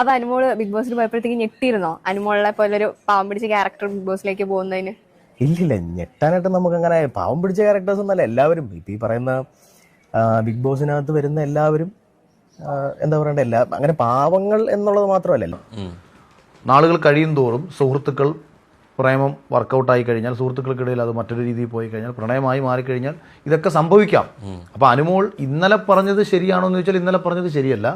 അപ്പൊ അനുമോൾ ബിഗ് ബോസിൽ പോയപ്പോഴത്തേക്ക് ഞെട്ടിയിരുന്നോ? അനുമോളെ പോലെ ഒരു പാവം പിടിച്ച ക്യാരക്ടർ ബിഗ് ബോസിലേക്ക് പോകുന്നതിന്. ഇല്ലില്ല ഞെട്ടാനായിട്ട് നമുക്ക് അങ്ങനെ പാവം പിടിച്ച ക്യാരക്ടേഴ്സ് ഒന്നല്ല എല്ലാവരും. ഇപ്പം ഈ പറയുന്ന ബിഗ് ബോസിനകത്ത് വരുന്ന എല്ലാവരും എന്താ പറയണ്ടേ എല്ലാ അങ്ങനെ പാവങ്ങൾ എന്നുള്ളത് മാത്രമല്ലല്ലോ. നാളുകൾ കഴിയും തോറും സുഹൃത്തുക്കൾ പ്രേമം വർക്കൗട്ടായി കഴിഞ്ഞാൽ സുഹൃത്തുക്കൾക്കിടയിൽ അത് മറ്റൊരു രീതിയിൽ പോയി കഴിഞ്ഞാൽ പ്രണയമായി മാറിക്കഴിഞ്ഞാൽ ഇതൊക്കെ സംഭവിക്കാം. അപ്പൊ അനുമോൾ ഇന്നലെ പറഞ്ഞത് ശരിയാണോ എന്ന് ചോദിച്ചാൽ ഇന്നലെ പറഞ്ഞത് ശരിയല്ല.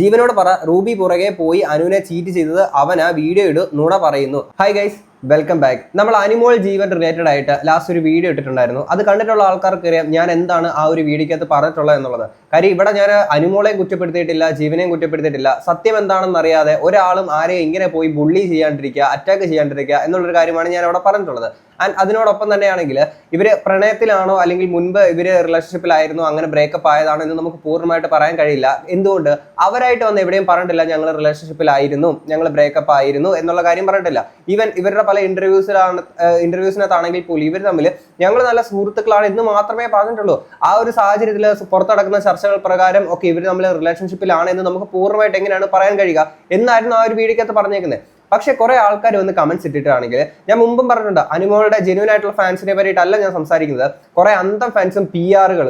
ജീവനോട് പറ റൂബി പുറകെ പോയി അനുവിനെ ചീറ്റ് ചെയ്തത് അവൻ ആ വീഡിയോ ഇട് നുണ പറയുന്നു. ഹായ് ഗൈസ് വെൽക്കം ബാക്ക് നമ്മൾ അനിമോൾ ജീവൻ റിലേറ്റഡ് ആയിട്ട് ലാസ്റ്റ് ഒരു വീഡിയോ ഇട്ടിട്ടുണ്ടായിരുന്നു. അത് കണ്ടിട്ടുള്ള ആൾക്കാർക്ക് അറിയാം ഞാൻ എന്താണ് ആ ഒരു വീഡിയോക്കകത്ത് പറഞ്ഞിട്ടുള്ളത് എന്നുള്ളത്. കാര്യം ഇവിടെ ഞാൻ അനിമോളെ കുറ്റപ്പെടുത്തിയിട്ടില്ല ജീവനെയും കുറ്റപ്പെടുത്തിയിട്ടില്ല. സത്യം എന്താണെന്ന് അറിയാതെ ഒരാളും ആരെയും ഇങ്ങനെ പോയി ബുള്ളി ചെയ്യാണ്ടിരിക്കുക അറ്റാക്ക് ചെയ്യാണ്ടിരിക്കുക എന്നുള്ളൊരു കാര്യമാണ് ഞാൻ അവിടെ പറഞ്ഞിട്ടുള്ളത്. ആൻഡ് അതിനോടൊപ്പം തന്നെയാണെങ്കിൽ ഇവർ പ്രണയത്തിലാണോ അല്ലെങ്കിൽ മുൻപ് ഇവർ റിലേഷൻഷിപ്പിലായിരുന്നോ അങ്ങനെ ബ്രേക്കപ്പ് ആയതാണോ എന്ന് നമുക്ക് പൂർണമായിട്ട് പറയാൻ കഴിയില്ല. എന്തുകൊണ്ട്? അവരായിട്ട് വന്ന് എവിടെയും പറഞ്ഞിട്ടില്ല ഞങ്ങൾ റിലേഷൻഷിപ്പിലായിരുന്നു ഞങ്ങൾ ബ്രേക്കപ്പ് ആയിരുന്നു എന്നുള്ള കാര്യം പറഞ്ഞിട്ടില്ല. ഈവൻ ഇവരുടെ പല ഇന്റർവ്യൂസിലാണ് ഇന്റർവ്യൂസിനകത്താണെങ്കിൽ പോലും ഇവർ തമ്മിൽ ഞങ്ങൾ നല്ല സുഹൃത്തുക്കളാണ് എന്ന് മാത്രമേ പറഞ്ഞിട്ടുള്ളൂ. ആ ഒരു സാഹചര്യത്തിൽ പുറത്ത് നടക്കുന്ന ചർച്ചകൾ പ്രകാരം ഒക്കെ ഇവർ തമ്മിൽ റിലേഷൻഷിപ്പിലാണ് എന്ന് നമുക്ക് പൂർണമായിട്ട് എങ്ങനെയാണ് പറയാൻ കഴിയുക എന്നായിരുന്നു ആ ഒരു വീഡിയോക്കകത്ത് പറഞ്ഞേക്കുന്നത് പക്ഷെ കുറെ ആൾക്കാർ വന്ന് കമന്റ്സ് ഇട്ടിട്ടാണെങ്കിൽ ഞാൻ മുമ്പും പറഞ്ഞിട്ടുണ്ട് അനുമോളുടെ ജെന്യൂൻ ആയിട്ടുള്ള ഫാൻസിനെ പറ്റിയിട്ടല്ല ഞാൻ സംസാരിക്കുന്നത്. കുറെ അന്തം ഫാൻസും പി ആറുകൾ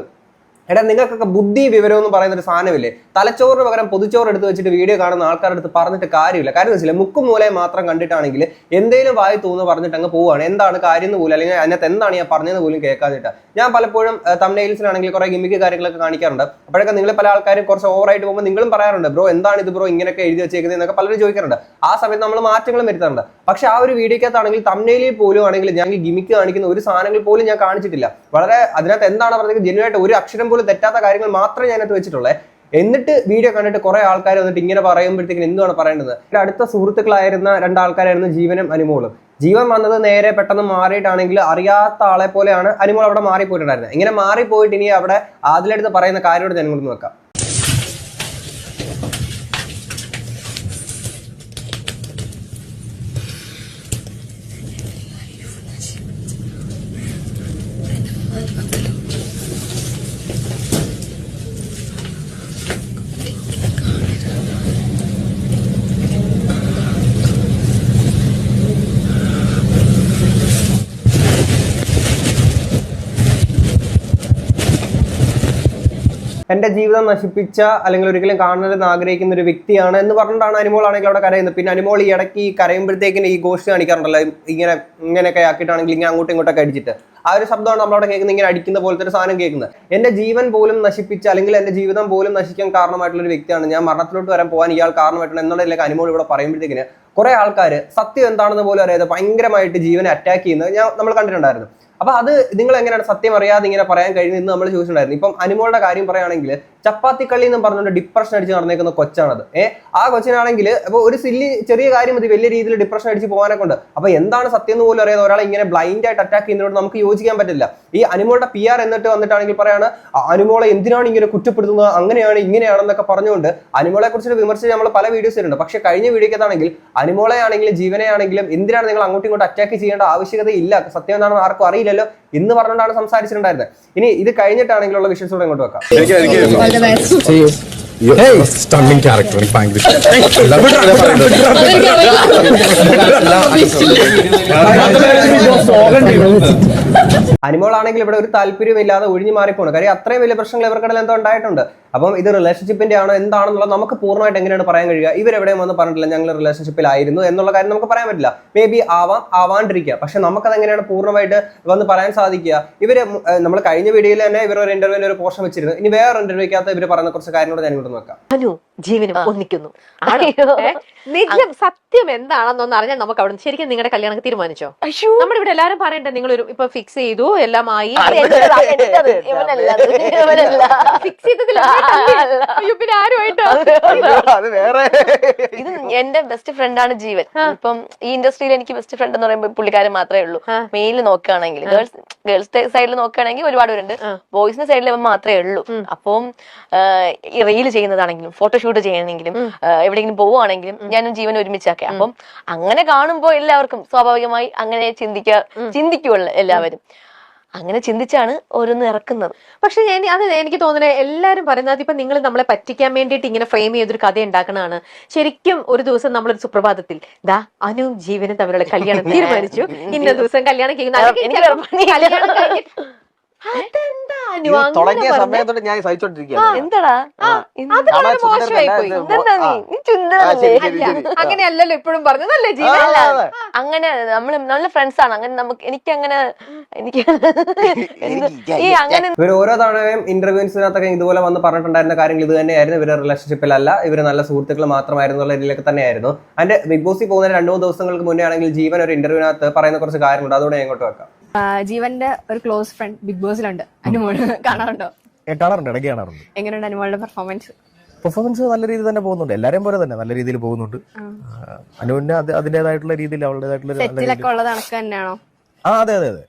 എടാ നിങ്ങൾക്കൊക്കെ ബുദ്ധി വിവരം എന്ന് പറയുന്ന ഒരു സാധനമില്ലേ? തലച്ചോറിന് പകരം പൊതുച്ചോറ് എടുത്ത് വെച്ചിട്ട് വീഡിയോ കാണുന്ന ആൾക്കാരുടെ അടുത്ത് പറഞ്ഞിട്ട് കാര്യമില്ല. കാര്യം വെച്ചാൽ മുക്കും മൂലയെ മാത്രം കണ്ടിട്ടാണെങ്കിൽ എന്തെങ്കിലും വായി തോന്നുന്നു പറഞ്ഞിട്ട് അങ്ങ് പോവുകയാണ്. എന്താണ് കാര്യം എന്ന് പോലും അല്ലെങ്കിൽ അതിനകത്ത് എന്താണ് ഞാൻ പറഞ്ഞതെന്ന് പോലും കേൾക്കാതിട്ട്. ഞാൻ പലപ്പോഴും തമ്നയിൽസിലാണെങ്കിൽ കുറെ ഗിമിക്ക് കാര്യങ്ങളൊക്കെ കാണിക്കാറുണ്ട്. അപ്പോഴൊക്കെ നിങ്ങൾ പല ആൾക്കാരും കുറച്ച് ഓവറായിട്ട് പോകുമ്പോൾ നിങ്ങളും പറയാറുണ്ട് ബ്രോ എന്താണ് ഇത് ബ്രോ ഇങ്ങനെയൊക്കെ എഴുതി വെച്ചേക്കുന്നത് എന്നൊക്കെ പലരും ചോദിക്കാറുണ്ട്. ആ സമയത്ത് നമ്മൾ മാറ്റങ്ങളും വരുത്താറുണ്ട്. പക്ഷെ ആ ഒരു വീഡിയോക്കകത്താണെങ്കിൽ തമിഴിൽ പോലും ആണെങ്കിൽ ഞാൻ ഗിമിക്ക് കാണിക്കുന്ന ഒരു സാധനങ്ങൾ പോലും ഞാൻ കാണിച്ചിട്ടില്ല. വളരെ അതിനകത്ത് എന്താണ് പറഞ്ഞത്? ജനുവായിട്ട് ഒരു അക്ഷരം പോലും തെറ്റാത്ത കാര്യങ്ങൾ മാത്രമേ ഞാനത് വെച്ചിട്ടുള്ളൂ. എന്നിട്ട് വീഡിയോ കണ്ടിട്ട് കുറെ ആൾക്കാർ വന്നിട്ട് ഇങ്ങനെ പറയുമ്പോഴത്തേക്കും എന്താണ് പറയേണ്ടത്? എന്റെ അടുത്ത സുഹൃത്തുക്കളായിരുന്ന രണ്ടാൾക്കാരായിരുന്നു ജീവനും അനുമോളും. ജീവൻ വന്നത് നേരെ പെട്ടെന്ന് മാറിയിട്ടാണെങ്കിൽ അറിയാത്ത ആളെ പോലെയാണ് അനുമോൾ അവിടെ മാറിപ്പോയിട്ടുണ്ടായിരുന്നത്. ഇങ്ങനെ മാറിപ്പോയിട്ട് ഇനി അവിടെ ആദിലെടുത്ത് പറയുന്ന കാര്യമോട് ഞാൻ കൊണ്ടു വെക്കാം എന്റെ ജീവിതം നശിപ്പിച്ച അല്ലെങ്കിൽ ഒരിക്കലും കാണരുതെന്ന് ആഗ്രഹിക്കുന്ന ഒരു വ്യക്തിയാണ് എന്ന് പറഞ്ഞിട്ടാണ് അനുമോൾ ആണെങ്കിൽ അവിടെ കരയുന്നത്. പിന്നെ അനുമോൾ ഈ ഇടയ്ക്ക് ഈ കരയുമ്പോഴത്തേക്കിന് ഈ ഗോഷ്ടി കാണിക്കാറുണ്ടല്ലോ. ഇങ്ങനെ ഇങ്ങനെയൊക്കെ ആക്കിയിട്ടാണെങ്കിൽ ഇങ്ങനെ അങ്ങോട്ടും ഇങ്ങോട്ടൊക്കെ അടിച്ചിട്ട്. ആ ഒരു ശബ്ദമാണ് നമ്മളവിടെ കേൾക്കുന്നത്. ഇങ്ങനെ അടിക്കുന്ന പോലത്തെ ഒരു സാധനം കേൾക്കുന്നത്. എന്റെ ജീവൻ പോലും നശിപ്പിച്ച അല്ലെങ്കിൽ എന്റെ ജീവിതം പോലും നശിക്കാൻ കാരണമായിട്ടുള്ള ഒരു വ്യക്തിയാണ് ഞാൻ. മരണത്തിലോട്ട് വരാൻ പോകാൻ ഇയാൾ കാരണമായിട്ടുള്ള എന്നുള്ളതിലേക്ക് അനുമോൾ ഇവിടെ പറയുമ്പോഴത്തേക്കിന് കുറെ ആൾക്കാർ സത്യം എന്താണെന്ന് പോലും അറിയാതെ ഭയങ്കരമായിട്ട് ജീവനെ അറ്റാക്ക് ചെയ്യുന്നത് ഞാൻ നമ്മൾ കണ്ടിട്ടുണ്ടായിരുന്നു. അപ്പൊ അത് നിങ്ങൾ എങ്ങനെയാണ് സത്യം അറിയാതെ ഇങ്ങനെ പറയാൻ കഴിയുന്നത് എന്ന് നമ്മൾ ചോദിച്ചിട്ടുണ്ടായിരുന്നു. ഇപ്പം അനുമോളുടെ കാര്യം പറയുകയാണെങ്കിൽ ചപ്പാത്തി കള്ളി എന്ന് പറഞ്ഞുകൊണ്ട് ഡിപ്രഷൻ അടിച്ച് നടന്നേക്കുന്ന കൊച്ചാണത്. ഏ? ആ കൊച്ചിനാണെങ്കിൽ അപ്പൊ ഒരു സില്ലി ചെറിയ കാര്യം മതി വലിയ രീതിയിൽ ഡിപ്രഷൻ അടിച്ച് പോകാനൊക്കെ ഉണ്ട്. അപ്പൊ എന്താണ് സത്യം എന്ന് പോലും അറിയാതെ ഒരാളെ ഇങ്ങനെ ബ്ലൈൻഡ് ആയിട്ട് അറ്റാക്ക് ചെയ്യുന്നതിനോട് നമുക്ക് യോജിക്കാൻ പറ്റില്ല. ഈ അനുമോളുടെ പി ആർ എന്നിട്ട് വന്നിട്ടാണെങ്കിൽ പറയാണ് "അ- അനുമോളെ എന്തിനാണ് ഇങ്ങനെ കുറ്റപ്പെടുത്തുന്നത് അങ്ങനെയാണ് ഇങ്ങനെയാണെന്നൊക്കെ പറഞ്ഞുകൊണ്ട് അനുമോളെ കുറിച്ചൊരു വിമർശിച്ച് നമ്മൾ പല വീഡിയോസ് വരുന്നുണ്ട് പക്ഷെ കഴിഞ്ഞ വീഡിയോക്കത്താണെങ്കിൽ അനുമോളെ ആണെങ്കിലും ജീവനെ ആണെങ്കിലും എന്തിനാണ് നിങ്ങൾ അങ്ങോട്ടും ഇങ്ങോട്ടും അറ്റാക്ക് ചെയ്യേണ്ട ആവശ്യകത ഇല്ല സത്യം എന്താണെന്ന് ആർക്കും അറിയില്ലല്ലോ എന്ന് പറഞ്ഞുകൊണ്ടാണ് സംസാരിച്ചിട്ടുണ്ടായിരുന്നത് ഇനി ഇത് കഴിഞ്ഞിട്ടാണെങ്കിലുള്ള വിഷയത്തോടെ ഇങ്ങോട്ട് വെക്കാം സ്റ്റണ്ണിങ് ക്യാരക്ടർ എനിക്ക് ഭയങ്കര അനിമോൾ ആണെങ്കിൽ ഇവിടെ ഒരു താല്പര്യമില്ലാതെ ഒഴിഞ്ഞു മാറിപ്പോണ്. കാര്യം അത്രയും വലിയ പ്രശ്നങ്ങൾ ഇവർക്കിടയിൽ എന്തോ ഉണ്ടായിട്ടുണ്ട്. അപ്പം ഇത് റിലേഷൻഷിപ്പിന്റെ ആണോ എന്താണെന്നുള്ളത് നമുക്ക് പൂർണമായിട്ട് എങ്ങനെയാണ് പറയാൻ കഴിയുക? ഇവരെവിടെയും വന്ന് പറഞ്ഞിട്ടില്ല ഞങ്ങൾ റിലേഷൻഷിപ്പിലായിരുന്നു എന്നുള്ള കാര്യം നമുക്ക് പറയാൻ പറ്റില്ല. മേ ബി ആവാം ആവാണ്ടിരിക്കുക. പക്ഷെ നമുക്കത് എങ്ങനെയാണ് പൂർണമായിട്ട് വന്ന് പറയാൻ സാധിക്കുക? ഇവർ നമ്മൾ കഴിഞ്ഞ വീഡിയോയിൽ തന്നെ ഇവർ ഒരു ഇന്റർവ്യൂവിൽ ഒരു പോർഷൻ വെച്ചിരുന്നു. ഇനി വേറെ ഇന്റർവ്യൂക്കകത്ത് ഇവർ പറയുന്ന കുറച്ച് കാര്യങ്ങളോട് ഞാൻ ഇങ്ങോട്ട് നോക്കാം. അനു ജീവനും ഒന്നിക്കുന്നു? നിജം സത്യം എന്താണെന്നൊന്ന് അറിഞ്ഞാൽ നമുക്ക് അവിടെ ശരിക്കും നിങ്ങളുടെ കല്യാണം തീരുമാനിച്ചോ. നമ്മുടെ ഇവിടെ എല്ലാരും പറയണ്ടേ നിങ്ങൾ ഒരു ഇപ്പൊ ഫിക്സ് ചെയ്തു എല്ലാം ആയി. ഫിക്സ് ചെയ്തതില്ല പിന്നെ ആരുമായിട്ടോ? ഇത് എന്റെ ബെസ്റ്റ് ഫ്രണ്ടാണ് ജീവൻ. ഇപ്പം ഈ ഇൻഡസ്ട്രിയിൽ എനിക്ക് ബെസ്റ്റ് ഫ്രണ്ട് എന്ന് പറയുമ്പോൾ പുള്ളിക്കാരൻ മാത്രമേ ഉള്ളൂ. മെയിലിൽ നോക്കുകയാണെങ്കിൽ ഗേൾസ് ഗേൾസ് സൈഡിൽ നോക്കുകയാണെങ്കിൽ ഒരുപാട് പേരുണ്ട്. ബോയ്സിന്റെ സൈഡിൽ മാത്രമേ ഉള്ളൂ. അപ്പം റീൽ ചെയ്യുന്നതാണെങ്കിലും ഫോട്ടോ ഫോട്ടോഷൂട്ട് ചെയ്യണമെങ്കിലും എവിടെയെങ്കിലും പോവുകയാണെങ്കിലും ഞാനും ജീവൻ ഒരുമിച്ചാക്കെ. അപ്പം അങ്ങനെ കാണുമ്പോൾ എല്ലാവർക്കും സ്വാഭാവികമായി അങ്ങനെ ചിന്തിക്ക ചിന്തിക്കുള്ളൂ എല്ലാവരും. അങ്ങനെ ചിന്തിച്ചാണ് ഓരോന്ന് ഇറക്കുന്നത്. പക്ഷെ ഞാൻ അത് എനിക്ക് തോന്നുന്നത് എല്ലാവരും പറയുന്നത് ഇപ്പൊ നിങ്ങൾ നമ്മളെ പറ്റിക്കാൻ വേണ്ടിയിട്ട് ഇങ്ങനെ ഫ്രെയിം ചെയ്തൊരു കഥ ഉണ്ടാക്കണതാണ്. ശരിക്കും ഒരു ദിവസം നമ്മളൊരു സുപ്രഭാതത്തിൽ ദാ അനും ജീവനും തമ്മിലുള്ള കല്യാണം തീരുമാനിച്ചു. ഇന്ന ദിവസം കല്യാണം കഴിക്കുന്നു. തുടങ്ങിയ പറഞ്ഞേ? സമയത്തോട്ട് ഞാൻ അങ്ങനെയല്ലല്ലോ ഇപ്പോഴും പറഞ്ഞതല്ലേ ജീവൻ അല്ല, അങ്ങനെ നമ്മൾ നല്ല ഫ്രണ്ട്സ് ആണ്. അങ്ങനെ നമുക്ക് എനിക്ക് അങ്ങനെ എനിക്ക് എന്ത്- ഈ അങ്ങനെ ഇവർ ഓരോ തവണയും ഇന്റർവ്യൂസിനകത്തൊക്കെ ഇതുപോലെ വന്ന് പറഞ്ഞിട്ടുണ്ടായിരുന്ന കാര്യങ്ങൾ ഇത് തന്നെയായിരുന്നു ഇവരുടെ റിലേഷൻഷിപ്പിലല്ല ഇവർ നല്ല സുഹൃത്തുക്കൾ മാത്രമായിരുന്നു എന്നുള്ള രീതിയിലൊക്കെ തന്നെയായിരുന്നു. അതിന്റെ ബിഗ് ബോസിൽ പോകുന്ന രണ്ട് മൂന്ന് ദിവസങ്ങൾക്ക് മുന്നേ ആണെങ്കിൽ ജീവൻ ഒരു ഇന്റർവ്യൂവിനകത്ത് പറയുന്ന കുറച്ച് കാര്യങ്ങളുണ്ട്. അതുകൊണ്ട് ഞാൻ ഇങ്ങോട്ട് വെക്കാം. ജീവന്റെ ഒരു ക്ലോസ് ഫ്രണ്ട് ബിഗ് ബോസിലുണ്ട് അനുമോൾ കാണാറുണ്ടോ? ഏ, കാണാറുണ്ട് ഇടയ്ക്ക് കാണാറുണ്ട്. എങ്ങനെയുണ്ട് അനുമോളുടെ പെർഫോമൻസ് പെർഫോമൻസ് നല്ല രീതിയിൽ തന്നെ പോകുന്നുണ്ട്. എല്ലാവരെയും പോലെ തന്നെ നല്ല രീതിയിൽ പോകുന്നുണ്ട്. അനുവിന് അത് അതിന്റെതായിട്ടുള്ള രീതിയിൽ അവളുടേതായിട്ടുള്ള ഒരു നല്ല സെറ്റിലൊക്കെ ഉള്ളത് കണക്ക് തന്നെയാണോ? ആ അതെ അതെ അതെ.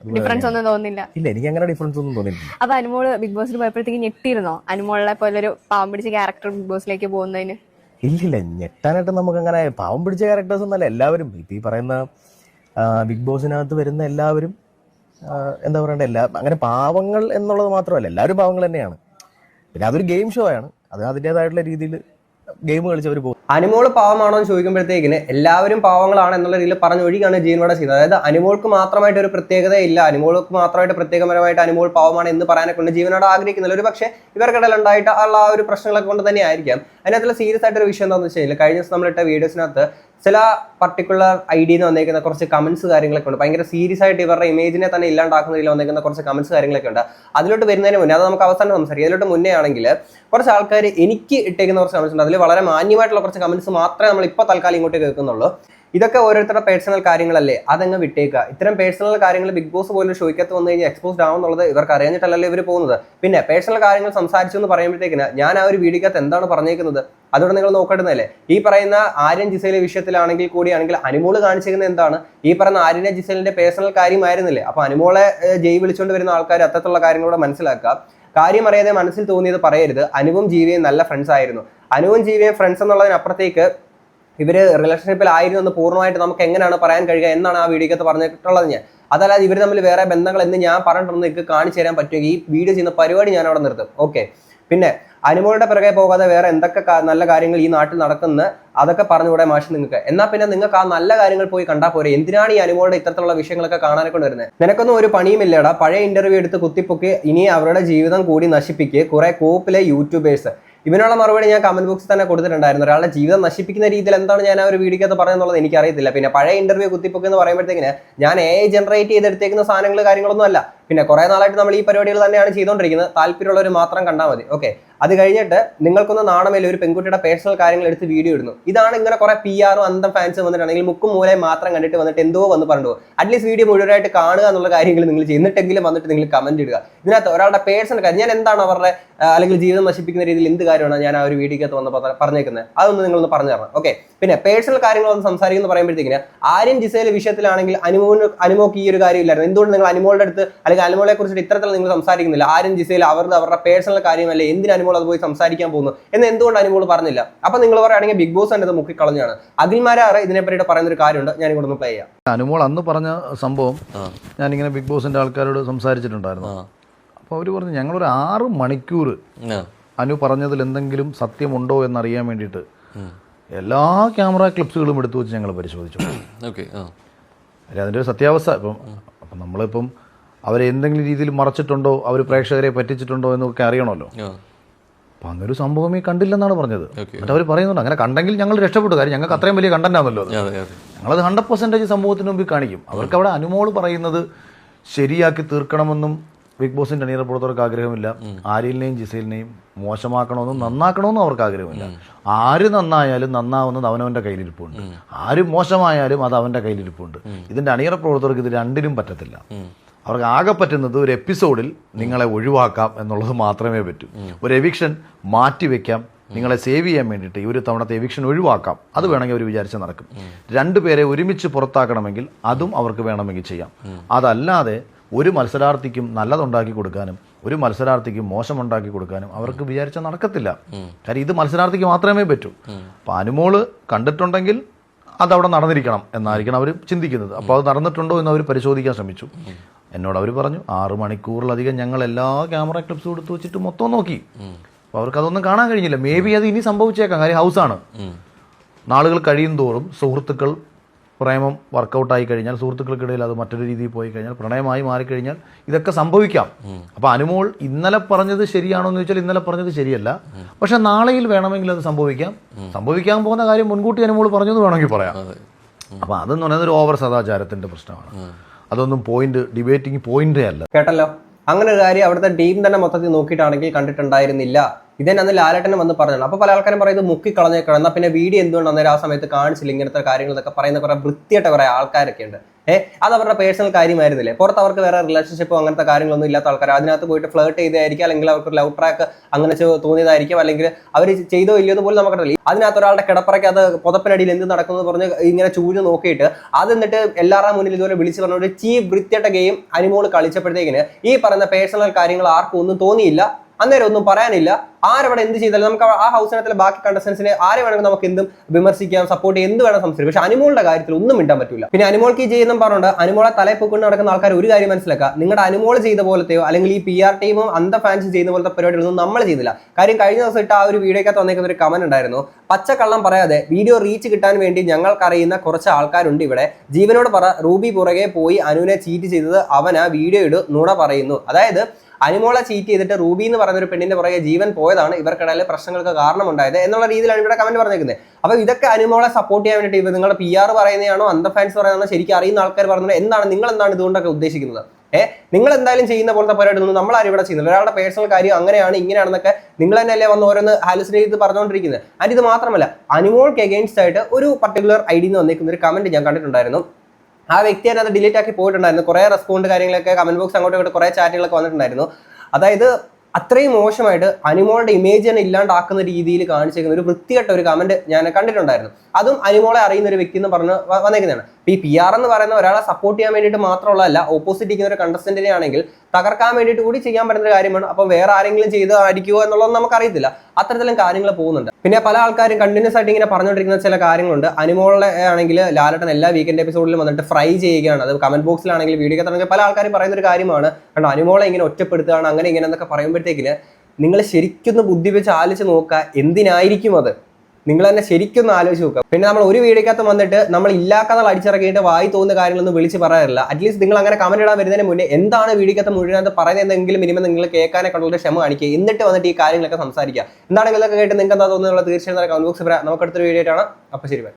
അതുപോലെ ഡിഫറൻസ് ഒന്നും തോന്നുന്നില്ല. ഇല്ല എനിക്ക് അങ്ങനെ ഡിഫറൻസ് ഒന്നും തോന്നിയിട്ടില്ല. അപ്പൊ അനുമോൾ ബിഗ് ബോസിൽ പോയപ്പോഴത്തേക്ക് ഞെട്ടിയിരുന്നോ? അനുമോളെ പോലെ ഒരു പാവം പിടിച്ച ക്യാരക്ടർ ബിഗ് ബോസിലേക്ക് പോകുന്നതിന്? ഇല്ലില്ല ഞെട്ടാനായിട്ട് നമുക്ക് അങ്ങനെ പാവം പിടിച്ച ക്യാരക്ടേഴ്സ് ഒന്നല്ല എല്ലാവരും ഇപ്പം ഈ പറയുന്ന ബിഗ് ബോസിനകത്ത് വരുന്ന എല്ലാവരും എന്താ പറയണ്ടേ എല്ലാ അങ്ങനെ പാവങ്ങൾ എന്നുള്ളത് മാത്രമല്ല എല്ലാവരും പാവങ്ങൾ തന്നെയാണ്. പിന്നെ അതൊരു ഗെയിം ഷോ ആണ്. അത് അതിന്റെതായിട്ടുള്ള രീതിയിൽ ഗെയിം കളിച്ചവർ പോകും. അനുമോൾ പാവമാണോ എന്ന് ചോദിക്കുമ്പോഴത്തേക്കിന് എല്ലാവരും പാവങ്ങളാണ് എന്നുള്ള രീതിയിൽ പറഞ്ഞൊഴിയാണ് ജീവനോടെ ചെയ്തത്. അതായത് അനുമോൾക്ക് മാത്രമായിട്ട് ഒരു പ്രത്യേകത ഇല്ല അനുമോൾക്ക് മാത്രമായിട്ട് പ്രത്യേകപരമായിട്ട് അനുമോൾ പാവമാണ് എന്ന് പറയാനൊക്കെ ഉണ്ട്. ജീവനോട് ആഗ്രഹിക്കുന്നില്ല. ഒരു പക്ഷേ ഇവർക്കിടയിൽ ഉണ്ടായിട്ട് ഉള്ള ആ ഒരു പ്രശ്നങ്ങളൊക്കെ കൊണ്ട് തന്നെ ആയിരിക്കാം അതിനകത്തുള്ള സീരിയസ് ആയിട്ടൊരു വിഷയം എന്താണെന്ന് വെച്ച് കഴിഞ്ഞാൽ കഴിഞ്ഞ ദിവസം നമ്മളിട്ട വീഡിയോസിനകത്ത് ചില പർട്ടിക്കുലർ ഐഡിയിൽ നിന്ന് വന്നേക്കുന്ന കുറച്ച് കമൻസ് കാര്യങ്ങളൊക്കെ ഉണ്ട്. ഭയങ്കര സീരിയസ് ആയിട്ട് ഇവരുടെ ഇമേജിനെ തന്നെ ഇല്ലാണ്ടാക്കുന്ന രീതിയിൽ വന്നേക്കുന്ന കുറച്ച് കമൻസ് കാര്യങ്ങളൊക്കെ ഉണ്ട്. അതിലോട്ട് വരുന്നതിന് മുന്നേ അത് നമുക്ക് അവസാനം സംസാരിക്കാം. അതിലോട്ട് മുന്നേ ആണെങ്കിൽ കുറച്ച് ആൾക്കാർ എനിക്ക് ഇട്ടേക്കുന്ന കുറച്ച് കമൻസ് ഉണ്ട്. അതിൽ വളരെ മാന്യമായിട്ടുള്ള കുറച്ച് കമൻസ് മാത്രമേ നമ്മൾ ഇപ്പോൾ തൽക്കാലം ഇങ്ങോട്ട് കേൾക്കുന്നുള്ളൂ ഇതൊക്കെ ഓരോരുത്തരുടെ പേഴ്സണൽ കാര്യങ്ങളല്ലേ? അതങ്ങ് വിട്ടേക്കുക. ഇത്തരം പേഴ്സണൽ കാര്യങ്ങൾ ബിഗ് ബോസ് പോലും ഷോയ്ക്കകത്ത് വന്നു കഴിഞ്ഞാൽ എക്സ്പോസ്ഡ് ആവുന്നുള്ളത് ഇവർക്ക് അറിയാഞ്ഞിട്ടല്ലല്ലോ ഇവർ പോകുന്നത്. പിന്നെ പേഴ്സണൽ കാര്യങ്ങൾ സംസാരിച്ചു എന്ന് പറയുമ്പോഴത്തേക്കിന് ഞാൻ ആ ഒരു വീഡിയോക്കകത്ത് എന്താണ് പറഞ്ഞേക്കുന്നത്? അതോടെ നിങ്ങൾ നോക്കേണ്ടതല്ലേ ഈ പറയുന്ന ആര്യൻ ജിസയിലെ വിഷയത്തിലാണെങ്കിൽ കൂടിയാണെങ്കിൽ അനുമോൾ കാണിച്ചിരിക്കുന്നത് എന്താണ്? ഈ പറയുന്ന ആര്യനെ ജിസലിന്റെ പേഴ്സണൽ കാര്യമായിരുന്നില്ലേ? അപ്പൊ അനുമോളെ ജയി വിളിച്ചുകൊണ്ട് വരുന്ന ആൾക്കാർ അത്തരത്തിലുള്ള കാര്യങ്ങളൂടെ മനസ്സിലാക്കുക. കാര്യം അറിയാതെ മനസ്സിൽ തോന്നിയത് പറയരുത്. അനുവും ജീവിയും നല്ല ഫ്രണ്ട്സ് ആയിരുന്നു. അനുവും ജീവിയും ഫ്രണ്ട്സ് എന്നുള്ളതിനപ്പുറത്തേക്ക് റിലേഷൻഷിപ്പിൽ ആയിരുന്നു എന്ന് പൂർണമായിട്ട് നമുക്ക് എങ്ങനെയാണ് പറയാൻ കഴിയുക എന്നാണ് ആ വീഡിയോക്കകത്ത് പറഞ്ഞിട്ടുള്ളത് ഞാൻ. അതല്ലാതെ ഇവർ തമ്മിൽ വേറെ ബന്ധങ്ങൾ എന്ന് ഞാൻ പറഞ്ഞിട്ടുണ്ടെന്ന് നിങ്ങൾക്ക് കാണിച്ചു തരാൻ പറ്റുമെങ്കിൽ ഈ വീഡിയോ ചെയ്യുന്ന പരിപാടി ഞാൻ അവിടെ നിർത്തും. ഓക്കെ പിന്നെ അനുമോളുടെ പിറകെ പോകാതെ വേറെ എന്തൊക്കെ നല്ല കാര്യങ്ങൾ ഈ നാട്ടിൽ നടക്കുന്ന അതൊക്കെ പറഞ്ഞുകൂടെ മാഷ് നിങ്ങൾക്ക്. എന്നാൽ പിന്നെ നിങ്ങൾക്ക് ആ നല്ല കാര്യങ്ങൾ പോയി കണ്ടാൽ പോരെ. എന്തിനാണ് ഈ അനുമോളുടെ ഇത്തരത്തിലുള്ള വിഷയങ്ങളൊക്കെ കാണാനൊക്കെ വരുന്നത് നിനക്കൊന്നും ഒരു പണിയുമില്ലടാ? പഴയ ഇന്റർവ്യൂ എടുത്ത് കുത്തിപ്പൊക്കി ഇനി അവരുടെ ജീവിതം കൂടി നശിപ്പിക്കുക കുറെ കോപ്പിലെ യൂട്യൂബേഴ്സ് ഇവനുള്ള മറുപടി ഞാൻ കമന്റ് ബോക്സിൽ തന്നെ കൊടുത്തിട്ടുണ്ടായിരുന്നു. ഒരാളുടെ ജീവിതം നശിപ്പിക്കുന്ന രീതിയിൽ എന്താണ് ഞാൻ ആ ഒരു വീഡിയോക്കകത്ത് പറഞ്ഞെന്നുള്ളത് എനിക്കറിയത്തില്ല. പിന്നെ പഴയ ഇന്റർവ്യൂ കുത്തിപ്പൊക്കെ എന്ന് പറയുമ്പോഴത്തേക്കിന് ഞാൻ എ ജനറേറ്റ് ചെയ്തെടുത്തേക്കുന്ന സാധനങ്ങൾ കാര്യങ്ങളൊന്നും അല്ല. പിന്നെ കുറെ നാളായിട്ട് നമ്മൾ ഈ പരിപാടികൾ തന്നെയാണ് ചെയ്തുകൊണ്ടിരിക്കുന്നത്. താല്പര്യമുള്ളവർ മാത്രം കണ്ടാൽ മതി. ഓക്കെ അത് കഴിഞ്ഞിട്ട് നിങ്ങൾക്കൊന്ന് നാണമേലെ ഒരു പെൺകുട്ടിയുടെ പേഴ്സണൽ കാര്യങ്ങൾ എടുത്ത് വീഡിയോ ഇടുന്നു. ഇതാണ് ഇങ്ങനെ കുറെ പി ആറും അന്തം ഫാൻസ് വന്നിട്ടുണ്ടെങ്കിൽ മുക്കും മൂലയും മാത്രം കണ്ടിട്ട് വന്നിട്ട് എന്തോ വന്ന് പറഞ്ഞു അറ്റ്ലീസ്റ്റ് വീഡിയോ മുഴുവനായിട്ട് കാണുക എന്നുള്ള കാര്യങ്ങൾ നിങ്ങൾ ചെയ്യുന്നിട്ടെങ്കിലും വന്നിട്ട് നിങ്ങൾ കമന്റ് ഇടുക. ഇതിനകത്ത് ഒരാളുടെ പേഴ്സണൽ കാര്യം. ഞാൻ എന്താണ് അവരുടെ അല്ലെങ്കിൽ ജീവിതം നശിപ്പിക്കുന്ന രീതിയിൽ എന്ത് കാര്യമാണ് ഞാൻ ആ ഒരു വീഡിയോക്കകത്ത് വന്ന് പറ- പറഞ്ഞേക്കുന്നത്? അതൊന്ന് നിങ്ങളൊന്ന് പറഞ്ഞു തരണം. ഓക്കെ പിന്നെ പേഴ്സണൽ കാര്യങ്ങൾ ഒന്ന് സംസാരിക്കുന്നു പറയുമ്പോഴത്തേക്കിന് ആര്യൻ ജിസയിലെ വിഷയത്തിലാണെങ്കിൽ അനുമോന് അനുമോക്ക് ഈ ഒരു കാര്യമില്ലായിരുന്നു എന്തുകൊണ്ട് നിങ്ങൾ അനുമോളുടെ അടുത്ത് അല്ലെങ്കിൽ അനുമോളെ കുറിച്ചിട്ട് ഇത്തരത്തിൽ നിങ്ങൾ സംസാരിക്കുന്നില്ല? ആര്യൻ ജിസയിൽ അവരുടെ അവരുടെ പേഴ്സണൽ കാര്യമല്ലേ? എന്തിന് അനുമോൾ അത് പോയി സംസാരിക്കാൻ പോകുന്നു. എന്ന് എന്തുകൊണ്ട് അനുമോൾ പറഞ്ഞില്ല? അപ്പൊ നിങ്ങൾ പറയുകയാണെങ്കിൽ ബിഗ് ബോസ് തന്നെ ഇത് മുക്കിക്കളഞ്ഞാണ്. അഖിൽമാരാറ് ഇതിനെ പറ്റി പറയുന്ന ഒരു കാര്യമുണ്ട്. ഞാൻ ഇവിടെ ഒന്ന് പ്ലേ ചെയ്യാം. അനുമോൾ അന്ന് പറഞ്ഞ സംഭവം ഞാനിങ്ങനെ ബിഗ് ബോസിന്റെ ആൾക്കാരോട് സംസാരിച്ചിട്ടുണ്ടായിരുന്നു. അപ്പോൾ അവർ പറഞ്ഞു ഞങ്ങളൊരു ആറ് മണിക്കൂർ അനു പറഞ്ഞതിൽ എന്തെങ്കിലും സത്യമുണ്ടോ എന്നറിയാൻ വേണ്ടിയിട്ട് എല്ലാ ക്യാമറ ക്ലിപ്സുകളും എടുത്തു വെച്ച് ഞങ്ങൾ പരിശോധിച്ചു. ഓക്കെ അല്ല? അതിന്റെ ഒരു സത്യാവസ്ഥ. ഇപ്പം അപ്പം നമ്മളിപ്പം അവരെ എന്തെങ്കിലും രീതിയിൽ മറച്ചിട്ടുണ്ടോ? അവർ പ്രേക്ഷകരെ പറ്റിച്ചിട്ടുണ്ടോ എന്നൊക്കെ അറിയണമല്ലോ. അപ്പം അങ്ങനെ ഒരു ഈ കണ്ടില്ലെന്നാണ് പറഞ്ഞത്. എന്നിട്ട് അവർ പറയുന്നുണ്ട്. അങ്ങനെ കണ്ടെങ്കിൽ ഞങ്ങൾ രക്ഷപ്പെട്ടു. കാര്യം ഞങ്ങൾക്ക് അത്രയും വലിയ കണ്ടന്റ് ആണല്ലോ അതെ. അതെ ഞങ്ങളത് ഹൺഡ്രഡ് പെർസെന്റേജ് സമൂഹത്തിന് മുമ്പിൽ കാണിക്കും. അവർക്ക് അവിടെ അനുമോൾ പറയുന്നത് ശരിയാക്കി തീർക്കണമെന്നും ബിഗ് ബോസിന്റെ അണിയറ പുറത്തവർക്ക് ആഗ്രഹമില്ല. ആരിലിനെയും ജിസയിലിനെയും മോശമാക്കണമെന്നും നന്നാക്കണമെന്നും അവർക്ക് ആഗ്രഹമില്ല. ആര് നന്നായാലും നന്നാവുന്നത് അവനവന്റെ കയ്യിലിരിപ്പുണ്ട്. ആര് മോശമായാലും അത് അവന്റെ കയ്യിലിരിപ്പുണ്ട്. ഇതിന്റെ അണിയറ പ്രവർത്തകർക്ക് ഇത് രണ്ടിനും പറ്റത്തില്ല. അവർക്ക് ആകെ പറ്റുന്നത് ഒരു എപ്പിസോഡിൽ നിങ്ങളെ ഒഴിവാക്കാം എന്നുള്ളത് മാത്രമേ പറ്റൂ. ഒരു എവിക്ഷൻ മാറ്റിവെക്കാം നിങ്ങളെ സേവ് ചെയ്യാൻ വേണ്ടിയിട്ട് ഈ ഒരു തവണത്തെ എവിക്ഷൻ ഒഴിവാക്കാം. അത് വേണമെങ്കിൽ അവർ വിചാരിച്ച് നടക്കും. രണ്ടുപേരെ ഒരുമിച്ച് പുറത്താക്കണമെങ്കിൽ അതും അവർക്ക് വേണമെങ്കിൽ ചെയ്യാം. അതല്ലാതെ ഒരു മത്സരാർത്ഥിക്കും നല്ലതുണ്ടാക്കി കൊടുക്കാനും ഒരു മത്സരാർത്ഥിക്കും മോശമുണ്ടാക്കി കൊടുക്കാനും അവർക്ക് വിചാരിച്ചാൽ നടക്കത്തില്ല. കാര്യം ഇത് മത്സരാർത്ഥിക്ക് മാത്രമേ പറ്റൂ. അപ്പം അനുമോൾ കണ്ടിട്ടുണ്ടെങ്കിൽ അതവിടെ നടന്നിരിക്കണം എന്നായിരിക്കണം അവർ ചിന്തിക്കുന്നത്. അപ്പോൾ അത് നടന്നിട്ടുണ്ടോ എന്ന് അവർ പരിശോധിക്കാൻ ശ്രമിച്ചു. എന്നോട് അവർ പറഞ്ഞു ആറ് മണിക്കൂറിലധികം ഞങ്ങൾ എല്ലാ ക്യാമറ ക്ലിപ്സും എടുത്ത് വെച്ചിട്ട് മൊത്തം നോക്കി. അപ്പോൾ അവർക്ക് അതൊന്നും കാണാൻ കഴിഞ്ഞില്ല. മേ ബി അത് ഇനി സംഭവിച്ചേക്കാം. കാര്യം ആണ്. നാളുകൾ കഴിയും തോറും സുഹൃത്തുക്കൾ പ്രേമം വർക്കൗട്ടായി കഴിഞ്ഞാൽ സുഹൃത്തുക്കൾക്കിടയിൽ അത് മറ്റൊരു രീതിയിൽ പോയി കഴിഞ്ഞാൽ പ്രണയമായി മാറിക്കഴിഞ്ഞാൽ ഇതൊക്കെ സംഭവിക്കാം. അപ്പോൾ അനുമോൾ ഇന്നലെ പറഞ്ഞത് ശരിയാണോ എന്ന് ചോദിച്ചാൽ ഇന്നലെ പറഞ്ഞത് ശരിയല്ല. പക്ഷെ നാളെയിൽ വേണമെങ്കിൽ അത് സംഭവിക്കാം. സംഭവിക്കാൻ പോകുന്ന കാര്യം മുൻകൂട്ടി അനുമോൾ പറഞ്ഞത് വേണമെങ്കിൽ പറയാം. അപ്പോൾ അതെന്ന് പറയുന്നത് ഒരു ഓവർ സദാചാരത്തിന്റെ പ്രശ്നമാണ്. അതൊന്നും പോയിന്റ് ഡിബേറ്റിംഗ് പോയിന്റേ അല്ല. കേട്ടല്ലോ? അങ്ങനെ ഒരു കാര്യം അവിടുത്തെ ടീം തന്നെ മൊത്തത്തിൽ നോക്കിയിട്ടാണെങ്കിൽ കണ്ടിട്ടുണ്ടായിരുന്നില്ല. ഇതന്നെ അന്ന് ലാലേട്ടനെ വന്ന് പറഞ്ഞാണ് അപ്പൊ പല ആൾക്കാരും പറയുന്നത് മുക്കി കളഞ്ഞേക്കണം എന്നാൽ പിന്നെ വീഡിയോ എന്തുകൊണ്ട് അന്നേരം ആ സമയത്ത് കാണിച്ചില്ല? ഇങ്ങനത്തെ കാര്യങ്ങളൊക്കെ പറയുന്ന കുറെ വൃത്തിയായിട്ട് കുറെ ആൾക്കാരൊക്കെ ഉണ്ട് ഏഹ് അത് അവരുടെ പേഴ്സണൽ കാര്യമായിരുന്നില്ലേ? പുറത്ത് അവർക്ക് വേറെ റിലേഷൻഷിപ്പോ അങ്ങനത്തെ കാര്യങ്ങളൊന്നും ഇല്ലാത്ത ആൾക്കാർ അതിനകത്ത് പോയിട്ട് ഫ്ലേർട്ട് ചെയ്തായിരിക്കും അല്ലെങ്കിൽ അവർക്ക് ലവ് ട്രാക്ക് അങ്ങനെ തോന്നിയതായിരിക്കും അല്ലെങ്കിൽ അവർ ചെയ്തോ ഇല്ലയോ എന്ന് പോലും നമുക്കറിയില്ല അതിനകത്ത് ഒരാളുടെ കിടപ്പറയ്ക്ക് അത് പുതപ്പിനടിയിൽ എന്ത് നടക്കുന്നു പറഞ്ഞ് ഇങ്ങനെ ചൂഴ് നോക്കിയിട്ട് അത് എന്നിട്ട് എല്ലാവരുടെ മുന്നിൽ ഇതുപോലെ വിളിച്ച് പറഞ്ഞ ഒരു ചീ വൃത്തിയട്ട ഗെയിം അനിമോൾ കളിച്ചപ്പോഴത്തേക്കിന് ഈ പറയുന്ന പേഴ്സണൽ കാര്യങ്ങൾ ആർക്കും ഒന്നും തോന്നിയില്ല. അന്നേരം ഒന്നും പറയാനില്ല. ആരവിടെ എന്ത് ചെയ്താലും നമുക്ക് ആ ഹൗസിനകത്തിലെ ബാക്കി കണ്ടസ്റ്റൻസിനെ ആരെ വേണമെങ്കിൽ നമുക്ക് എന്തും വിമർശിക്കാം സപ്പോർട്ട് എന്ത് വേണം സംസാരിക്കും. പക്ഷേ അനുമോളുടെ കാര്യത്തിൽ ഒന്നും മിണ്ടാൻ പറ്റില്ല പിന്നെ അനുമോൾക്ക് ഈ ചെയ്യുന്ന പറഞ്ഞുകൊണ്ട് അനുമോളെ തലയിൽ പൊക്കൊണ്ട് നടക്കുന്ന ആൾക്കാർ ഒരു കാര്യം മനസ്സിലാക്കുക. നിങ്ങളുടെ അനുമോൾ ചെയ്ത പോലത്തെയോ അല്ലെങ്കിൽ ഈ പി ആർ ടീമും അന്ത ഫാൻസ് ചെയ്യുന്ന പോലത്തെ പരിപാടികളൊന്നും നമ്മൾ ചെയ്തില്ല കാര്യം കഴിഞ്ഞ ദിവസം ഇട്ട് ആ ഒരു വീഡിയോക്കകത്ത് വന്നേക്കുന്ന ഒരു കമന്റ് ഉണ്ടായിരുന്നു. പച്ചക്കള്ളം പറയാതെ വീഡിയോ റീച്ച് കിട്ടാൻ വേണ്ടി ഞങ്ങൾക്കറിയുന്ന കുറച്ച് ആൾക്കാരുണ്ട് ഇവിടെ. ജീവനോട് പറ റൂബി പുറകെ പോയി അനുവിനെ ചീറ്റ് ചെയ്തത് അവൻ ആ വീഡിയോ ഇട് നുണ പറയുന്നു. അതായത് അനിമോളെ ചീറ്റ് ചെയ്തിട്ട് റൂബി എന്ന് ഒരു പെണ്ണിന്റെ പുറകെ ജീവൻ പോയതാണ് ഇവർക്കിടയിൽ പ്രശ്നങ്ങൾക്ക് കാരണമുണ്ടായത് എന്നുള്ള രീതിയിലാണ് ഇവിടെ കമന്റ് പറഞ്ഞിരിക്കുന്നത് അപ്പൊ ഇതൊക്കെ അനുമോളെ സപ്പോർട്ട് ചെയ്യാൻ വേണ്ടിയിട്ട് ഇപ്പൊ നിങ്ങളുടെ പി ആർ പറയുന്നതാണോ അന്ത ഫാൻസ് പറയുന്നതാണോ ശരിക്കും അറിയുന്ന ആൾക്കാർ പറഞ്ഞത് എന്താണ് നിങ്ങൾ എന്താണ് ഇതുകൊണ്ടൊക്കെ ഉദ്ദേശിക്കുന്നത്? ഏഹ് നിങ്ങൾ എന്തായാലും ചെയ്യുന്ന പോലത്തെ പരിപാടി ഒന്നും നമ്മൾ ആരും ഇവിടെ ചെയ്യുന്നില്ല. ഒരാളുടെ പേഴ്സണൽ കാര്യം അങ്ങനെയാണ് ഇങ്ങനെയാണെന്നൊക്കെ നിങ്ങൾ തന്നെയല്ലേ വന്ന് ഓരോന്ന് ഹാലുസിനേറ്റ് ചെയ്ത് പറഞ്ഞുകൊണ്ടിരിക്കുന്നത്. ആൻഡ് ഇത് മാത്രമല്ല അനുമോൾക്ക് എഗെയിൻസ്റ്റ് ആയിട്ട് ഒരു പർട്ടിക്കുലർ ഐ ഡി എന്ന് വന്നിരിക്കുന്ന ഒരു കമന്റ് ഞാൻ കണ്ടിട്ടുണ്ടായിരുന്നു. ആ വ്യക്തി തന്നെ അത് ഡിലീറ്റ് ആക്കി പോയിട്ടുണ്ടായിരുന്നു. കുറേ റെസ്പോണ്ട് കാര്യങ്ങളൊക്കെ കമന്റ് ബോക്സ് അങ്ങോട്ടും ഇങ്ങോട്ട് കുറേ ചാറ്റുകളൊക്കെ വന്നിട്ടുണ്ടായിരുന്നു. അതായത് അത്രയും മോശമായിട്ട് അനിമോളുടെ ഇമേജ് തന്നെ ഇല്ലാണ്ടാക്കുന്ന രീതിയിൽ കാണിച്ചേക്കുന്ന ഒരു വൃത്തികെട്ട ഒരു കമന്റ് ഞാൻ കണ്ടിട്ടുണ്ടായിരുന്നു. അതും അനിമോളെ അറിയുന്ന ഒരു വ്യക്തി എന്ന് പറഞ്ഞ് വന്നേക്കുന്നതാണ്. ഈ പി ആർ എന്ന് പറയുന്ന ഒരാളെ സപ്പോർട്ട് ചെയ്യാൻ വേണ്ടിയിട്ട് മാത്രമുള്ളതല്ല ഓപ്പോസിറ്റ് ഇരിക്കുന്ന ഒരു കണ്ടസ്റ്റന്റിനെ ആണെങ്കിൽ തകർക്കാൻ വേണ്ടിയിട്ട് കൂടി ചെയ്യാൻ പറ്റുന്ന ഒരു കാര്യമാണ്. അപ്പം വേറെ ആരെങ്കിലും ചെയ്തായിരിക്കുമോ എന്നുള്ളത് നമുക്കറിയത്തില്ല. അത്തരത്തിലും കാര്യങ്ങൾ പോകുന്നുണ്ട്. പിന്നെ പല ആൾക്കാരും കണ്ടിന്യൂസ് ആയിട്ട് ഇങ്ങനെ പറഞ്ഞുകൊണ്ടിരിക്കുന്ന ചില കാര്യങ്ങളുണ്ട്. അനിമോളെ ആണെങ്കിൽ ലാലട്ടൻ എല്ലാ വീക്കെൻഡ് എപ്പിസോഡിലും വന്നിട്ട് ഫ്രൈ ചെയ്യുകയാണ്. അത് കമന്റ് ബോക്സിലാണെങ്കിൽ വീഡിയോ ആണെങ്കിൽ പല ആൾക്കാരും പറയുന്ന ഒരു കാര്യമാണ്. കാരണം അനിമോളെ ഇങ്ങനെ ഒറ്റപ്പെടുത്തുകയാണ് അങ്ങനെ ഇങ്ങനെ എന്നൊക്കെ പറയുമ്പോഴത്തേക്കിന് നിങ്ങൾ ശരിക്കും ബുദ്ധി വെച്ച് ആലോചിച്ച് നോക്കുക എന്തിനായിരിക്കും അത്? നിങ്ങൾ തന്നെ ശരിക്കും ആലോചിച്ച് നോക്കുക. പിന്നെ നമ്മൾ ഒരു വീഡിയോക്കകത്ത് വന്നിട്ട് നമ്മൾ ഇല്ലാക്കഥകൾ അടിച്ചിറക്കിയിട്ട് വായി തോന്നുന്ന കാര്യങ്ങളൊന്നും വിളിച്ച് പറയാറില്ല. അറ്റ്ലീസ്റ്റ് നിങ്ങൾ അങ്ങനെ കമന്റ് ഇടാൻ വരുന്നതിന് മുന്നേ എന്താണ് വീഡിയോക്കകത്ത് പറയുന്നത് പറയുന്നതെങ്കിലും മിനിമം നിങ്ങൾ കേൾക്കാനെ കണ്ടുള്ള ക്ഷമ കാണിക്കുക. എന്നിട്ട് വന്നിട്ട് ഈ കാര്യങ്ങളൊക്കെ സംസാരിക്കുക. എന്താണ് കേട്ട് നിങ്ങൾക്ക് എന്താ തോന്നുന്നുള്ള തീർച്ചയായും കമന്റ് ബോക്സ് നമുക്ക് അടുത്തൊരു വീഡിയോ ആണ് അപ്പോൾ ശരി.